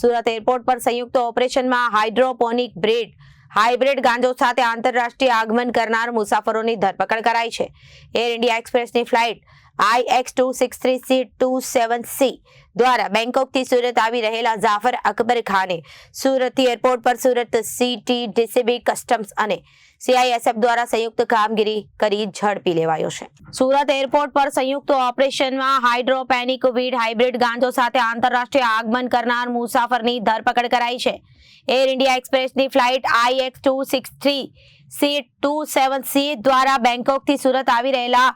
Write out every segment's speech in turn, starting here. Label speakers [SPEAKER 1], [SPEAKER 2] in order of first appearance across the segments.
[SPEAKER 1] Surat airport પર સંયુક્ત ઓપરેશનમાં હાઇડ્રોપોનિક બ્રેડ, હાઇબ્રિડ ગાંજો સાથે આંતરરાષ્ટ્રીય આગમન કરનાર મુસાફરોની ધરપકડ કરાઈ છે. Air India એક્સપ્રેસની flight I X two six three C two seven C દ્વારા બેંકોકથી સુરત આવી રહેલા જાફર અકબર ખાને સુરતથી એરપોર્ટ પર સુરત સીટી ડીસીબી કસ્ટમ્સ અને સીઆઈએસએફ દ્વારા સંયુક્ત કામગીરી કરી ઝડપી લેવાયો છે. સુરત એરપોર્ટ પર સંયુક્ત ઓપરેશનમાં હાઇડ્રોપેનિક વીડ હાઇબ્રિડ ગાંજો સાથે આંતરરાષ્ટ્રીય આગમન કરનાર મુસાફરની ધરપકડ કરાઈ છે. Air India એક્સપ્રેસની flight I X two six three C two seven C દ્વારા બેંકોકથી સુરત આવી રહેલા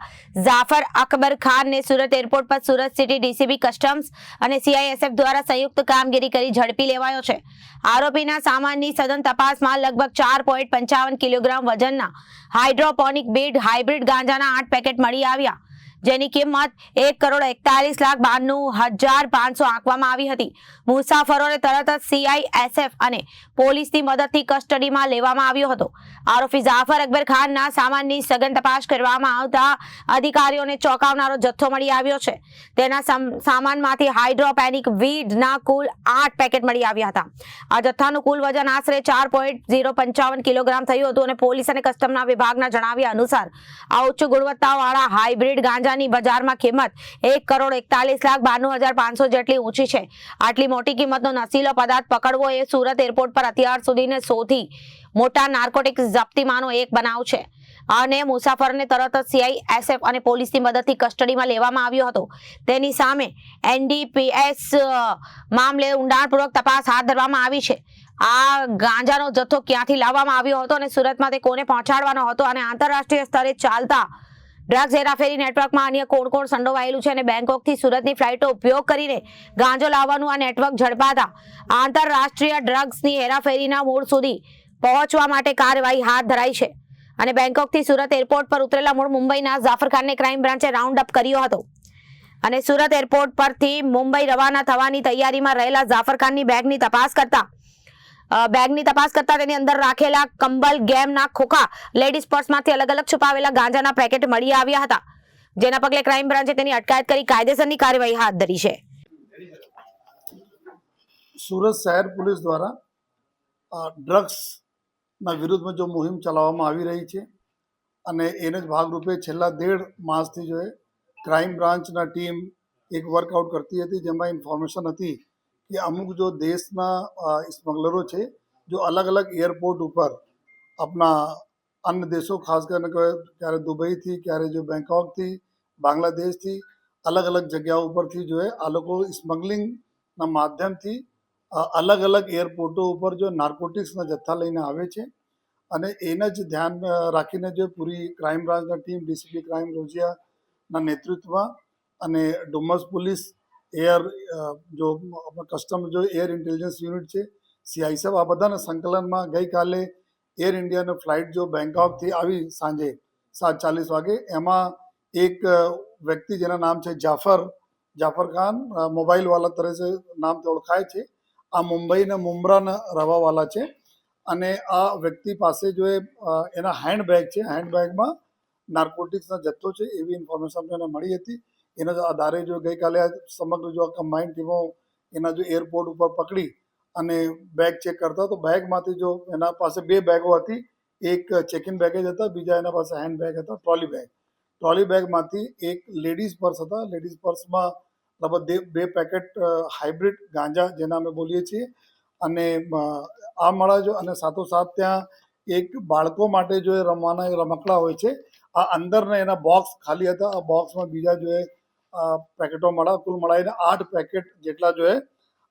[SPEAKER 1] જાફર અકબર ખાનને સુરત એરપોર્ટ પર સુરત સિટી ડીસીબી કસ્ટમ્સ અને સીઆઈએસએફ દ્વારા સંયુક્ત કામગીરી કરી ઝડપી લેવાયો છે. આરોપીના સામાનની સઘન તપાસમાં લગભગ ચાર પોઈન્ટ પંચાવન કિલોગ્રામ વજનના હાઇડ્રોપોનિક બીડ હાઇબ્રિડ ગાંજાના આઠ પેકેટ મળી આવ્યા. જેની કિંમત એક કરોડ એકતાલીસ લાખ બાણું હજાર પાંચસો આંકવામાં આવી હતી. મુસાફરોને તરત જ સીઆઈએસએફ અને પોલીસની મદદથી કસ્ટડીમાં લેવામાં આવ્યો હતો. આરોપી જાફર અકબર ખાનના સામાનની સઘન તપાસ કરવામાં આવતા અધિકારીઓને ચોંકાવનારો જથ્થો મળી આવ્યો છે. તેના સમ- સામાનમાંથી હાઇડ્રોપેનિક વીડના કુલ આઠ પેકેટ મળી આવ્યા હતા. આ જથ્થાનું કુલ વજન આશરે ચાર પોઈન્ટ ઝીરો પંચાવન કિલોગ્રામ થયું હતું અને પોલીસ અને કસ્ટમના વિભાગના જણાવ્યા અનુસાર આ ઉચ્ચ ગુણવત્તાવાળા હાઇબ્રિડ ગાંજાની બજારમાં કિંમત એક કરોડ એકતાલીસ લાખ બાણું હજાર પાંચસો જેટલી ઊંચી છે. આટલી મોટી કિંમતનો નશીલો પદાર્થ પકડવો એ સુરત એરપોર્ટ પર અત્યાર સુધીને સૌથી મોટા નાર્કોટિક્સ જપ્તીમાંનો એક બનાવ છે. અને મુસાફરને તરત જ સીઆઈએસએફ અને પોલીસની મદદથી કસ્ટડીમાં લેવામાં આવ્યો હતો. તેની સામે એનડીપીએસ મામલે ઊંડાણપૂર્વક તપાસ હાથ ધરવામાં આવી છે. આ ગાંજાનો જથ્થો ક્યાંથી લાવવામાં આવ્યો હતો અને સુરતમાં તે કોને પહોંચાડવાનો હતો અને આંતરરાષ્ટ્રીય સ્તરે ચાલતા ડ્રગ્સ હેરાફેરી નેટવર્કમાં અન્ય કોણ કોણ સંડોવાયેલું છે અને બેંકોકથી સુરતની ફ્લાઇટો ઉપયોગ કરીને ગાંજો લાવવાનું આ નેટવર્ક ઝડપાતા આંતરરાષ્ટ્રીય ડ્રગ્સની હેરાફેરીના મૂળ સુધી પહોંચવા માટે કાર્યવાહી હાથ ધરાઈ છે. અને બેંકોકથી સુરત એરપોર્ટ પર ઉતરેલા મૂળ મુંબઈના જાફરખાનને ક્રાઇમ બ્રાન્ચે રાઉન્ડ અપ કર્યો હતો. અને સુરત એરપોર્ટ પરથી મુંબઈ રવાના થવાની તૈયારીમાં રહેલા જાફરખાનની બેગની તપાસ કરતા બેગની તપાસ કરતા તેની અંદર રાખેલા કંબલ, ગેમના ખોખા, લેડીઝ પર્સમાંથી અલગ અલગ છુપાવેલા ગાંજાના પેકેટ મળી આવ્યા હતા. જેના પગલે ક્રાઇમ બ્રાન્ચે તેની અટકાયત કરી કાયદેસરની કાર્યવાહી હાથ ધરી છે.
[SPEAKER 2] સુરત શહેર પોલીસ દ્વારા ડ્રગ્સના વિરુદ્ધમાં જો મુહિમ ચલાવવામાં આવી રહી છે, અને એને જ ભાગરૂપે છેલ્લા દેઢ માસથી જો એ ક્રાઇમ બ્રાન્ચના ટીમ એક વર્કઆઉટ કરતી હતી, જેમાં ઇન્ફોર્મેશન હતી કે અમુક જો દેશના સ્મગલરો છે, જો અલગ અલગ એરપોર્ટ ઉપર આપણા અન્ય દેશો, ખાસ કરીને ક્યારે દુબઈથી, ક્યારે જો બેંકોકથી બાંગ્લાદેશથી અલગ અલગ જગ્યાઓ ઉપરથી જો આ લોકો સ્મગલિંગના માધ્યમથી અલગ અલગ એરપોર્ટો ઉપર જો નાર્કોટિક્સના જથ્થા લઈને આવે છે. અને એને જ ધ્યાન રાખીને જો પૂરી ક્રાઇમ બ્રાન્ચના ટીમ, ડીસીપી ક્રાઇમ રોજિયાના નેતૃત્વમાં અને ડુમસ પોલીસ એર જો કસ્ટમ જો એર ઇન્ટેલિજન્સ યુનિટ છે સીઆઈસએફ આ બધાના સંકલનમાં ગઈકાલે એર ઇન્ડિયાની ફ્લાઇટ જો બેંકોકથી આવી સાંજે સાત ચાલીસ વાગે, એમાં એક વ્યક્તિ જેના નામ છે જાફર જાફર ખાન મોબાઈલવાલા તરફ નામથી ઓળખાય છે, આ મુંબઈના મુમરાના રહેવાવાલા છે, અને આ વ્યક્તિ પાસે જો એના હેન્ડબેગ છે હેન્ડબેગમાં નાર્કોટિક્સના જથ્થો છે, એવી ઇન્ફોર્મેશન એને મળી હતી. એના જો આધારે જો ગઈકાલે સમગ્ર જો કમ્બાઇન્ડ ટીમો એના જો એરપોર્ટ ઉપર પકડી અને બેગ ચેક કરતા, તો બેગમાંથી જો એના પાસે બે બેગો હતી. એક ચેકિન બેગેજ હતા, બીજા એના પાસે હેન્ડ બેગ હતા ટ્રોલી બેગ ટ્રોલી બેગમાંથી એક લેડીઝ પર્સ હતા. લેડીઝ પર્સમાં લગભગ બે પેકેટ હાઇબ્રિડ ગાંજા જેના અમે બોલીએ છીએ. અને આ મળા જો અને સાથોસાથ ત્યાં એક બાળકો માટે જો એ રમવાના રમકડા હોય છે. આ અંદરના એના બોક્સ ખાલી હતા. આ બોક્સમાં બીજા જો એ પેકેટો મળ્યા કુલ મળાઈને આઠ પેકેટ જેટલા જો એ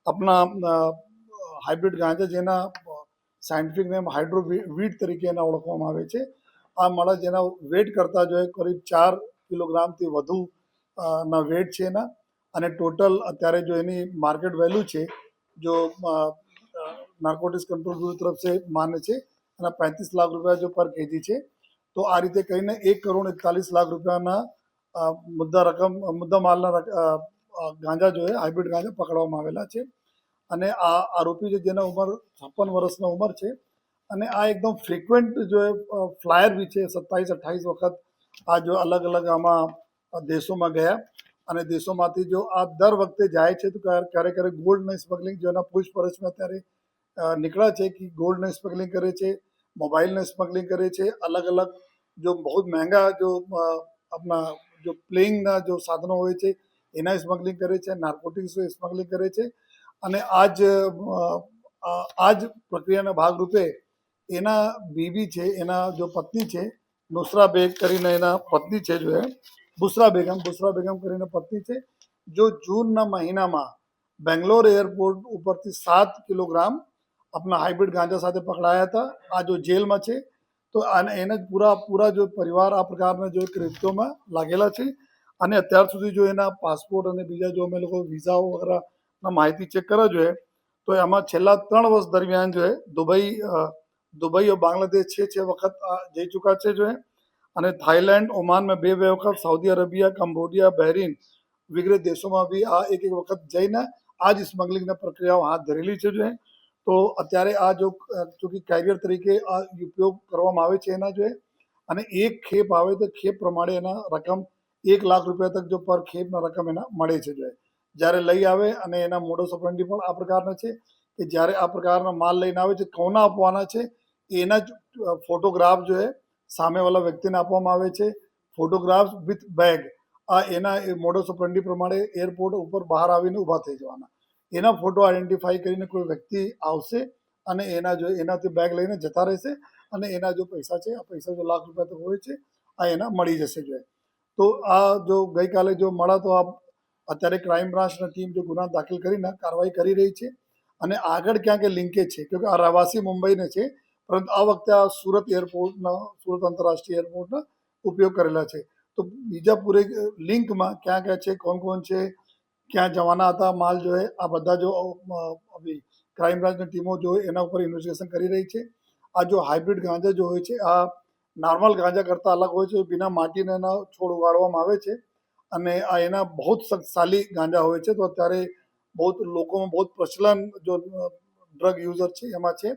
[SPEAKER 2] આપણા હાઇબ્રિડ ગાંજા જેના સાયન્ટિફિક નેમ હાઇડ્રો વીટ તરીકે એના ઓળખવામાં આવે છે. આ મળા જેના વેટ કરતાં જોઈએ કરીબ ચાર કિલોગ્રામથી વધુ ના વેટ છે એના. અને ટોટલ અત્યારે જો એની માર્કેટ વેલ્યુ છે, જો નાર્કોટિક્સ કંટ્રોલ બ્યુરો તરફ છે માને છે, એના પાંત્રીસ લાખ રૂપિયા જો પર કેજી છે, તો આ રીતે કહીને એક કરોડ એકતાલીસ લાખ રૂપિયાના મુદ્દા રકમ, મુદ્દા માલના ગાંજા જોઈએ હાઇબ્રિડ ગાંજા પકડવામાં આવેલા છે. અને આ આરોપી છે જેના ઉંમર છપ્પન વર્ષનો ઉંમર છે. અને આ એકદમ ફ્રિકવન્ટ જો ફ્લાયર બી છે, સત્તાવીસ, અઠ્ઠાવીસ વખત આ જો અલગ અલગ આમાં દેશોમાં ગયા. અને દેશોમાંથી જો આ દર વખતે જાય છે તો ક્યારે ક્યારેક ક્યારેક ગોલ્ડને સ્મગલિંગ જો એના પૂછપરછમાં અત્યારે નીકળ્યા છે કે ગોલ્ડને સ્મગલિંગ કરે છે મોબાઈલને સ્મગલિંગ કરે છે, અલગ અલગ જો બહુ મહેંગા જો આપણા જો પ્લેઇંગના જો સાધનો હોય છે, એના સ્મગલિંગ કરે છે નાર્કોટિક્સ સ્મગલિંગ કરે છે અને આ જ આ આ જ પ્રક્રિયાના ભાગરૂપે એના બીબી છે, એના જો પત્ની છે, નુસરા બેગ કરીને એના પત્ની છે જો એ, બુસરા બેગમ બુસરા બેગમ કરીને પત્ની છે, જો જૂનના મહિનામાં બેંગ્લોર એરપોર્ટ ઉપરથી સાત કિલોગ્રામ આપણા હાઇબ્રિડ ગાંજા સાથે પકડાયા હતા, આ જો જેલમાં છે તો અને એને પૂરા પૂરા જો પરિવાર આ પ્રકારના જો કૃત્યોમાં લાગેલા છે. અને અત્યાર સુધી જો એના પાસપોર્ટ અને બીજા જો અમે લોકો વિઝાઓ વગેરેના માહિતી ચેક કરવા જોઈએ, તો એમાં છેલ્લા ત્રણ વર્ષ દરમિયાન જો દુબઈ દુબઈ બાંગ્લાદેશ છે છે વખત જઈ ચૂક્યા છે જો અને થાઈલેન્ડ ઓમાનમાં બે બે વખત, સાઉદી અરેબિયા કમ્બોડિયા બહેરીન વગેરે દેશોમાં બી આ એક એક વખત જઈને આ જ સ્મગલિંગની પ્રક્રિયાઓ હાથ ધરેલી છે જો તો અત્યારે આ જો ચૂંકि કેરિયર તરીકે આ ઉપયોગ કરવામાં આવે છે એના જો અને એક ખેપ આવે તો ખેપ પ્રમાણે એના રકમ એક લાખ રૂપિયા તક જો પર ખેપના રકમ એના મળે છે જો જ્યારે લઈ આવે અને એના મોડસ ઓપરેન્ડી પણ આ પ્રકારના છે કે જ્યારે આ પ્રકારના માલ લઈને આવે છે, કોના આપવાના છે, એના જ ફોટોગ્રાફ જો સામેવાળા વ્યક્તિને આપવામાં આવે છે. ફોટોગ્રાફ્સ વિથ બેગ આ એના મોડસ ઓપરેન્ડી પ્રમાણે એરપોર્ટ ઉપર બહાર આવીને ઊભા થઈ જવાના. એના ફોટો આઈડેન્ટિફાઈ કરીને કોઈ વ્યક્તિ આવશે અને એના જો એનાથી બેગ લઈને જતા રહેશે અને એના જો પૈસા છે, આ પૈસા જો લાખ રૂપિયા તો હોય છે, આ એના મળી જશે જો તો આ જો ગઈકાલે જો મળા તો આ અત્યારે ક્રાઇમ બ્રાન્ચની ટીમ જો ગુના દાખલ કરીને કાર્યવાહી કરી રહી છે અને આગળ ક્યાંક લિંકેજ છે કે આ રહેવાસી મુંબઈને છે, પરંતુ આ વખતે આ સુરત એરપોર્ટના સુરત આંતરરાષ્ટ્રીય એરપોર્ટના ઉપયોગ કરેલા છે. તો બીજા પૂરે લિંકમાં ક્યાં ક્યાં છે, કોણ કોણ છે ક્યાં જવાના હતા, માલ જો આ બધા જો ક્રાઇમ બ્રાન્ચની ટીમો જો એના ઉપર ઇન્વેસ્ટિગેશન કરી રહી છે. આ જો હાઇબ્રિડ ગાંજા જો હોય છે, આ નોર્મલ ગાંજા કરતાં અલગ હોય છે, બીના માટીને એના છોડ ઉગાડવામાં આવે છે અને આ એના બહુ શક્તિશાલી ગાંજા હોય છે. તો અત્યારે બહુ લોકોમાં બહુ પ્રચલન જો ડ્રગ યુઝર છે, એમાં છે.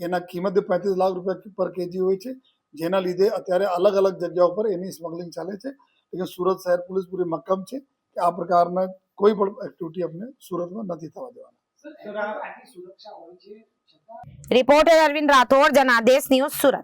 [SPEAKER 2] એના કિંમત પાંત્રીસ લાખ રૂપિયા પર કેજી હોય છે, જેના લીધે અત્યારે અલગ અલગ જગ્યાઓ પર એની સ્મગલિંગ ચાલે છે. એટલે સુરત શહેર પોલીસ પૂરી મક્કમ છે કે આ પ્રકારના કોઈ પણ એક્ટિવિટી અમને સુરતમાં નથી થવા દેવાના.
[SPEAKER 3] સર આટલી સુરક્ષા હોય છે છતાં?
[SPEAKER 1] Reporter Arvind Rathod Janadesh news Surat.